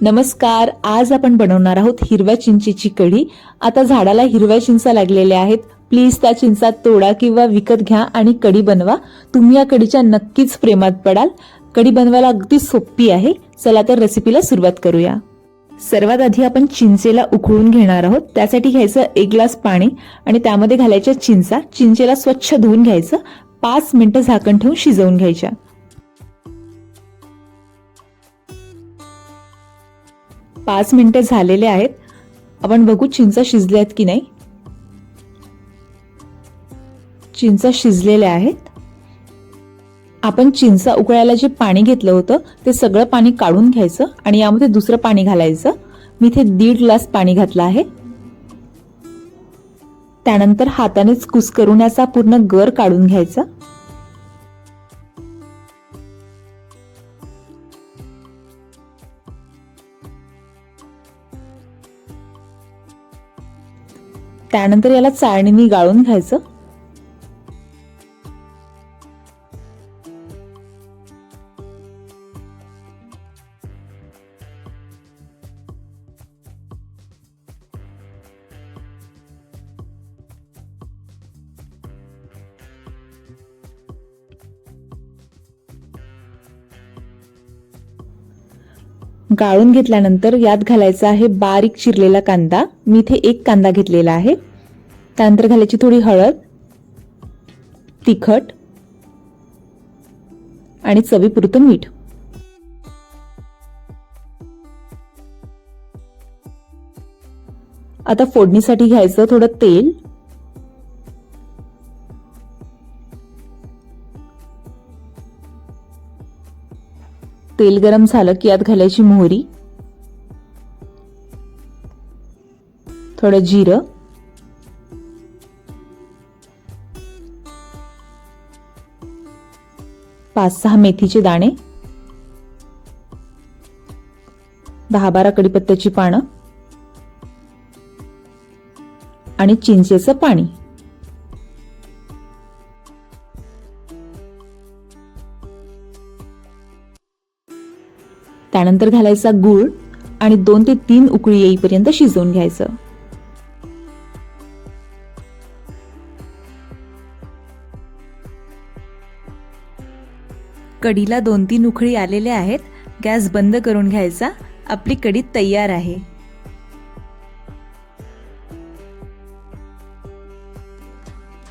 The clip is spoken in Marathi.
नमस्कार आज आपण बनवणार आहोत हिरव्या चिंचेची कढी. आता झाडाला हिरव्या चिंचा लागलेल्या आहेत. प्लीज त्या चिंचा तोडा किंवा विकत घ्या आणि कढी बनवा. तुम्ही या कढीच्या नक्कीच प्रेमात पडाल. कढी बनवायला अगदी सोपी आहे. चला तर रेसिपीला सुरुवात करूया. सर्वात आधी आपण चिंचेला उकळून घेणार आहोत. त्यासाठी घ्यायचं एक ग्लास पाणी आणि त्यामध्ये घालायच्या चिंचा. चिंचेला स्वच्छ धुवून घ्यायचं. पाच मिनिटं झाकण ठेवून शिजवून घ्यायच्या. पाच मिनिटे झालेले आहेत. आपण बघू चिंचा शिजल्या आहेत की नाही. चिंचा शिजलेल्या आहेत. आपण चिंचा उकळायला जे पाणी घेतलं होतं ते सगळं पाणी काढून घ्यायचं आणि यामध्ये दुसरं पाणी घालायचं. मी इथे दीड ग्लास पाणी घातलं आहे. त्यानंतर हातानेच कुस्करून याचा पूर्ण गर काढून घ्यायचा. त्यानंतर याला चाळणीने गाळून घ्यायचं. गाळून घेतल्यानंतर यात घालायचा आहे बारीक चिरलेला कांदा. मी इथे एक कांदा घेतलेला आहे. त्यानंतर घालायची थोडी हळद तिखट आणि चवीपुरतं मीठ. आता फोडणीसाठी घ्यायचं थोडं तेल. तेल गरम झालं की यात घालायची मोहरी. थोडं जिरं. पाच सहा मेथीचे दाणे. दहा बारा कडीपत्त्याची पानं. आणि चिंचेचं पाणी. त्यानंतर घालायचा गूळ आणि दोन ते तीन उकळी येईपर्यंत शिजवून घ्यायचं. कढीला दोन तीन उकळी आलेल्या आहेत गॅस बंद करून घ्यायचा आपली कढी तयार आहे.